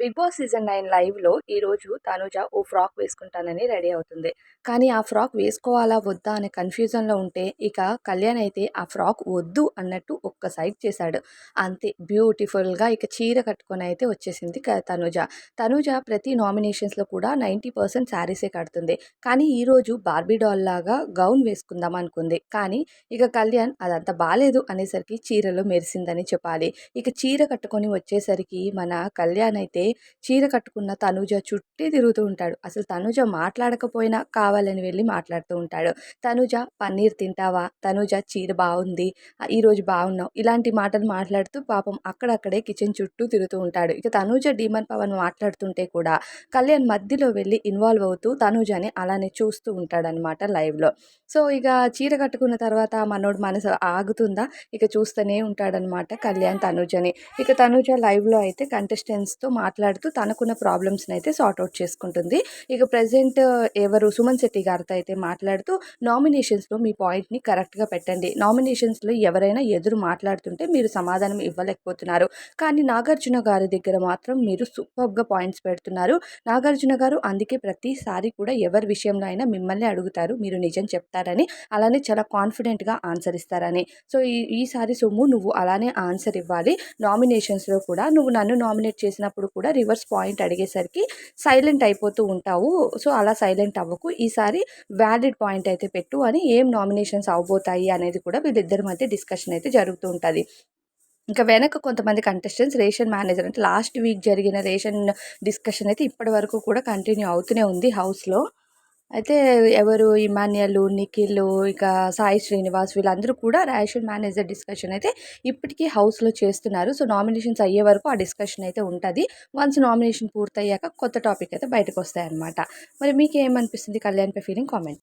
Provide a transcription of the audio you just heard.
Big Boss season nine లైవ్లో ఈరోజు తనుజ ఓ ఫ్రాక్ వేసుకుంటానని రెడీ అవుతుంది. కానీ ఆ ఫ్రాక్ వేసుకోవాలా వద్దా అనే కన్ఫ్యూజన్లో ఉంటే ఇక కళ్యాణ్ అయితే ఆ ఫ్రాక్ వద్దు అన్నట్టు ఒక్క సైడ్ చేశాడు. అంతే బ్యూటిఫుల్గా ఇక చీర కట్టుకొని అయితే వచ్చేసింది తనుజ. తనుజ ప్రతి నామినేషన్స్లో కూడా నైంటీ పర్సెంట్ శారీసే కడుతుంది. కానీ ఈరోజు బార్బీ డాల్ లాగా గౌన్ వేసుకుందాం అనుకుంది. కానీ ఇక కళ్యాణ్ అదంతా బాగాలేదు అనేసరికి చీరలో మెరిసిందని చెప్పాలి. ఇక చీర కట్టుకొని వచ్చేసరికి మన కళ్యాణ్ అయితే చీర కట్టుకున్న తనుజ చుట్టే తిరుగుతూ ఉంటాడు. అసలు తనుజ మాట్లాడకపోయినా కావాలని వెళ్ళి మాట్లాడుతూ ఉంటాడు. తనుజ పన్నీర్ తింటావా? తనుజ చీర బాగుంది ఈరోజు బాగున్నావు ఇలాంటి మాటలు మాట్లాడుతూ పాపం అక్కడక్కడే కిచెన్ చుట్టూ తిరుగుతూ ఉంటాడు. ఇక తనుజ డీమన్ పవన్ మాట్లాడుతుంటే కూడా కళ్యాణ్ మధ్యలో వెళ్ళి ఇన్వాల్వ్ అవుతూ తనుజని అలానే చూస్తూ ఉంటాడనమాట లైవ్లో. సో ఇక చీర కట్టుకున్న తర్వాత మనోడు మనసు ఆగుతుందా? ఇక చూస్తూనే ఉంటాడనమాట కళ్యాణ్ తనుజని. ఇక తనుజ లైవ్లో అయితే కంటెస్టెంట్స్తో మాట్లాడుతూ తనకున్న ప్రాబ్లమ్స్ని అయితే సార్ట్అవుట్ చేసుకుంటుంది. ఇక ప్రజెంట్ ఎవరు సుమన్ శెట్టి గారితో అయితే మాట్లాడుతూ నామినేషన్స్లో మీ పాయింట్ని కరెక్ట్గా పెట్టండి. నామినేషన్స్లో ఎవరైనా ఎదురు మాట్లాడుతుంటే మీరు సమాధానం ఇవ్వలేకపోతున్నారు. కానీ నాగార్జున గారి దగ్గర మాత్రం మీరు సూపర్గా పాయింట్స్ పెడుతున్నారు. నాగార్జున గారు అందుకే ప్రతిసారి కూడా ఎవరి విషయంలో అయినా మిమ్మల్ని అడుగుతారు. మీరు నిజం చెప్తారని అలానే చాలా కాన్ఫిడెంట్గా ఆన్సర్ ఇస్తారని. సో ఈ ఈసారి సొమ్ము నువ్వు అలానే ఆన్సర్ ఇవ్వాలి. నామినేషన్స్లో కూడా నువ్వు నన్ను నామినేట్ చేసినప్పుడు కూడా కూడా రివర్స్ పాయింట్ అడిగేసరికి సైలెంట్ అయిపోతూ ఉంటావు. సో అలా సైలెంట్ అవ్వకు. ఈసారి వ్యాలిడ్ పాయింట్ అయితే పెట్టు అని ఏం నామినేషన్స్ అవబోతాయి అనేది కూడా వీళ్ళిద్దరి మధ్య డిస్కషన్ అయితే జరుగుతూ ఉంటుంది. ఇంకా వెనక కొంతమంది కంటెస్టెంట్స్ రేషన్ మేనేజర్ అంటే లాస్ట్ వీక్ జరిగిన రేషన్ డిస్కషన్ అయితే ఇప్పటి వరకు కూడా కంటిన్యూ అవుతూనే ఉంది హౌస్లో. అయితే ఎవరు ఇమాన్యల్ నిఖిల్ ఇక సాయి శ్రీనివాస్ వీళ్ళందరూ కూడా రేషన్ మేనేజర్ డిస్కషన్ అయితే ఇప్పటికీ హౌస్లో చేస్తున్నారు. సో నామినేషన్స్ అయ్యే వరకు ఆ డిస్కషన్ అయితే ఉంటుంది. వన్స్ నామినేషన్ పూర్తయ్యాక కొత్త టాపిక్ అయితే బయటకు వస్తాయన్నమాట మరి మీకు ఏమనిపిస్తుంది కళ్యాణ్పై ఫీలింగ్? కామెంట్